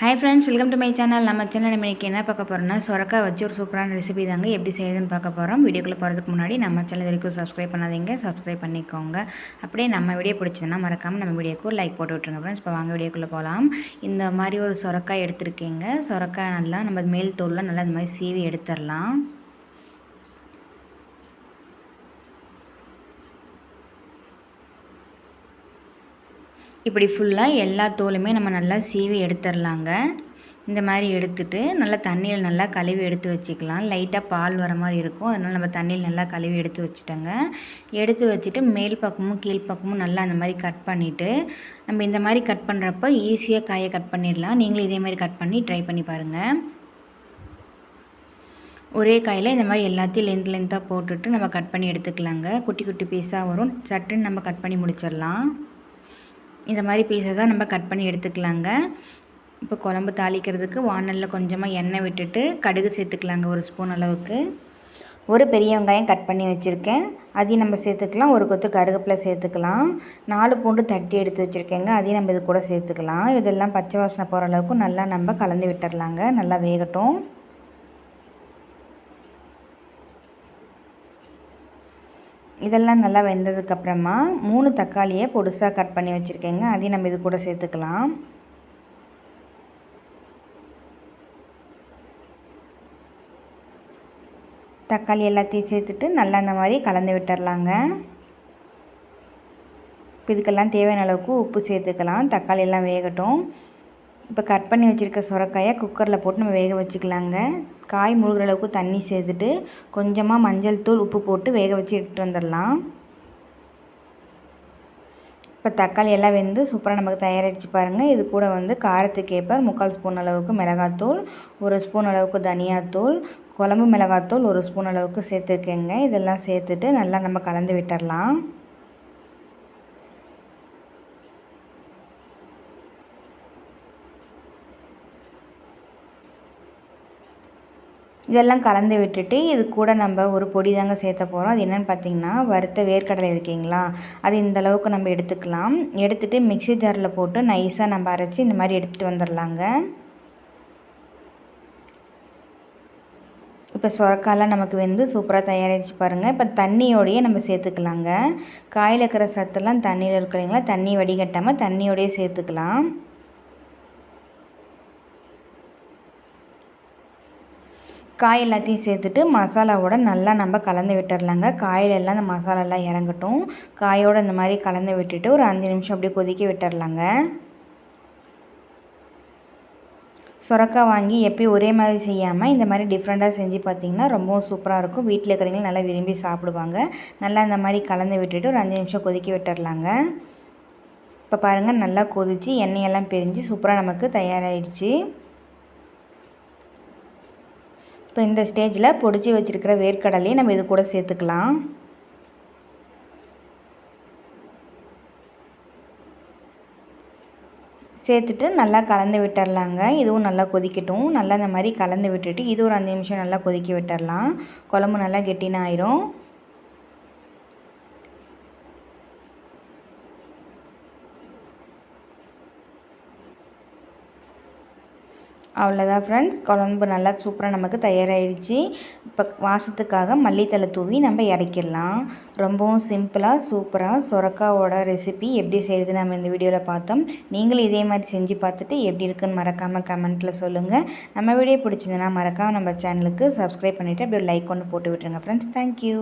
Hi friends welcome to my channel நம்ம channel நம்ம இன்றைக்கி என்ன பார்க்க போகிறோம்னா சொரக்காய் வச்சு ஒரு சூப்பரான ரெசிபி தாங்க எப்படி செய்யுதுன்னு பார்க்க போகிறோம் வீடியோக்குள்ளே போகிறதுக்கு முன்னாடி நம்ம சேனல் வரைக்கும் சப்ஸ்கிரைப் பண்ணாதீங்க. சப்ஸ்கிரைப் பண்ணிக்கோங்க. அப்படியே நம்ம வீடியோ பிடிச்சதுன்னா மறக்காமல் நம்ம வீடியோக்கு லைக் போட்டு விட்ருங்க ஃப்ரெண்ட்ஸ் இப்போ வாங்க வீடியோக்குள்ளே போகலாம். இந்த மாதிரி ஒரு சொரக்காய் எடுத்துருக்கீங்க. சொரக்காய் நல்லா நம்ம மேல் தோலில் நல்லா இந்த மாதிரி சீவி எடுத்துடலாம். இப்படி ஃபுல்லாக எல்லா தோலுமே நம்ம நல்லா சீவி எடுத்துடலாங்க இந்த மாதிரி எடுத்துட்டு நல்லா தண்ணியில் நல்லா கழுவி எடுத்து வச்சுக்கலாம். லைட்டாக பால் வர மாதிரி இருக்கும். அதனால் நம்ம தண்ணியில் நல்லா கழுவி எடுத்து வச்சுட்டோங்க. எடுத்து வச்சுட்டு மேல் பக்கமும் கீழ் பக்கமும் நல்லா அந்த மாதிரி கட் பண்ணிவிட்டு நம்ம இந்த மாதிரி கட் பண்ணுறப்ப ஈஸியாக காயை கட் பண்ணிடலாம். நீங்களும் இதே மாதிரி கட் பண்ணி ட்ரை பண்ணி பாருங்கள் ஒரே காயில் இந்த மாதிரி எல்லாத்தையும் லென்த் லென்த்தாக போட்டுட்டு நம்ம கட் பண்ணி எடுத்துக்கலாங்க. குட்டி குட்டி பீஸாக வரும். சட்டுன்னு நம்ம கட் பண்ணி முடிச்சிடலாம். இந்த மாதிரி பீஸை தான் நம்ம கட் பண்ணி எடுத்துக்கலாங்க. இப்போ குழம்பு தாளிக்கிறதுக்கு வானலில் கொஞ்சமாக எண்ணெய் விட்டுட்டு கடுகு சேர்த்துக்கலாங்க ஒரு ஸ்பூன் அளவுக்கு. ஒரு பெரிய வெங்காயம் கட் பண்ணி வச்சுருக்கேன். அதையும் நம்ம சேர்த்துக்கலாம். ஒரு கொத்து கருகப்பில் சேர்த்துக்கலாம். நாலு பூண்டு தட்டி எடுத்து வச்சுருக்கேங்க. அதையும் நம்ம இது கூட சேர்த்துக்கலாம். இதெல்லாம் பச்சை வாசனை போகிற அளவுக்கு நல்லா நம்ம கலந்து விட்டுடலாங்க நல்லா வேகட்டும். இதெல்லாம் நல்லா வெந்ததுக்கப்புறமா மூணு தக்காளியை பொடுசாக கட் பண்ணி வச்சுருக்கேங்க. அதையும் நம்ம இது கூட சேர்த்துக்கலாம். தக்காளி எல்லாத்தையும் சேர்த்துட்டு நல்லா இந்த மாதிரி கலந்து விட்டுடலாங்க இதுக்கெல்லாம் தேவையான அளவுக்கு உப்பு சேர்த்துக்கலாம். தக்காளி எல்லாம் வேகட்டும். இப்போ கட் பண்ணி வச்சுருக்க சுரக்காயை குக்கரில் போட்டு நம்ம வேக வச்சுக்கலாங்க. காய் முழுகிற அளவுக்கு தண்ணி சேர்த்துட்டு கொஞ்சமாக மஞ்சள் தூள் உப்பு போட்டு வேக வச்சு எடுத்துகிட்டு வந்துடலாம். இப்போ தக்காளி எல்லாம் வெந்து சூப்பராக நமக்கு தயாரிச்சு பாருங்கள் இது கூட வந்து காரத்துக்கு ஏற்ப முக்கால் ஸ்பூன் அளவுக்கு மிளகாத்தூள் ஒரு ஸ்பூன் அளவுக்கு தனியாத்தூள் குழம்பு மிளகாத்தூள் ஒரு ஸ்பூன் அளவுக்கு சேர்த்துருக்கேங்க. இதெல்லாம் சேர்த்துட்டு நல்லா நம்ம கலந்து விட்டுடலாம். இதெல்லாம் கலந்து விட்டுட்டு இது கூட நம்ம ஒரு பொடி தாங்க சேர்த்த போகிறோம் அது என்னென்னு பார்த்தீங்கன்னா வறுத்த வேர்க்கடலை இருக்கீங்களா? அது இந்த அளவுக்கு நம்ம எடுத்துக்கலாம். எடுத்துகிட்டு மிக்சி ஜாரில் போட்டு நைஸாக நம்ம அரைச்சி இந்த மாதிரி எடுத்துகிட்டு வந்துடலாங்க இப்போ சுரக்காலாம் நமக்கு வந்து சூப்பராக தயாரிச்சு பாருங்கள் இப்போ தண்ணியோடையே நம்ம சேர்த்துக்கலாங்க. காயில் இருக்கிற சத்தெல்லாம் தண்ணியில் இருக்கிறீங்களா தண்ணி வடிகட்டாமல் தண்ணியோடையே சேர்த்துக்கலாம். காய் எல்லாத்தையும் சேர்த்துட்டு மசாலாவோட நல்லா நம்ம கலந்து விட்டுடலாங்க காயிலெல்லாம் அந்த மசாலாலாம் இறங்கட்டும். காயோடு இந்த மாதிரி கலந்து விட்டுட்டு ஒரு அஞ்சு நிமிஷம் அப்படியே கொதிக்க விட்டுடலாங்க சுரக்காய் வாங்கி எப்பயும் ஒரே மாதிரி செய்யாமல் இந்த மாதிரி டிஃப்ரெண்ட்டாக செஞ்சு பார்த்திங்கன்னா ரொம்பவும் சூப்பராக இருக்கும். வீட்டில் இருக்கிறவங்களும் நல்லா விரும்பி சாப்பிடுவாங்க. நல்லா இந்த மாதிரி கலந்து விட்டுட்டு ஒரு அஞ்சு நிமிஷம் கொதிக்க விட்டுடலாங்க இப்போ பாருங்கள் நல்லா கொதித்து எண்ணெயெல்லாம் பிரிஞ்சு சூப்பராக நமக்கு தயாராகிடுச்சு இப்போ இந்த ஸ்டேஜில் பொடிச்சு வச்சுருக்கிற வேர்க்கடலையும் நம்ம இது கூட சேர்த்துக்கலாம். சேர்த்துட்டு நல்லா கலந்து விட்டுடலாங்க இதுவும் நல்லா கொதிக்கட்டும். நல்லா இந்த மாதிரி கலந்து விட்டுட்டு இது ஒரு அஞ்சு நிமிஷம் நல்லா கொதிக்க விட்டுடலாம் குழம்பு நல்லா கெட்டினாயிரும். அவ்வளோதான் ஃப்ரெண்ட்ஸ் குழம்பு நல்லா சூப்பராக நமக்கு தயாராகிடுச்சு இப்போ வாசத்துக்காக மல்லித்தலை தூவி நம்ம இறக்கிடலாம். ரொம்பவும் சிம்பிளாக சூப்பராக சுரக்காவோட ரெசிபி எப்படி செய்யுது நம்ம இந்த வீடியோவில் பார்த்தோம். நீங்களும் இதே மாதிரி செஞ்சு பார்த்துட்டு எப்படி இருக்குன்னு மறக்காமல் கமெண்ட்டில் சொல்லுங்கள் நம்ம வீடியோ பிடிச்சிருந்தனா மறக்காமல் நம்ம சேனலுக்கு சப்ஸ்கிரைப் பண்ணிவிட்டு அப்படியே லைக் ஒன்று போட்டு விட்டுருங்க ஃப்ரெண்ட்ஸ் தேங்க்யூ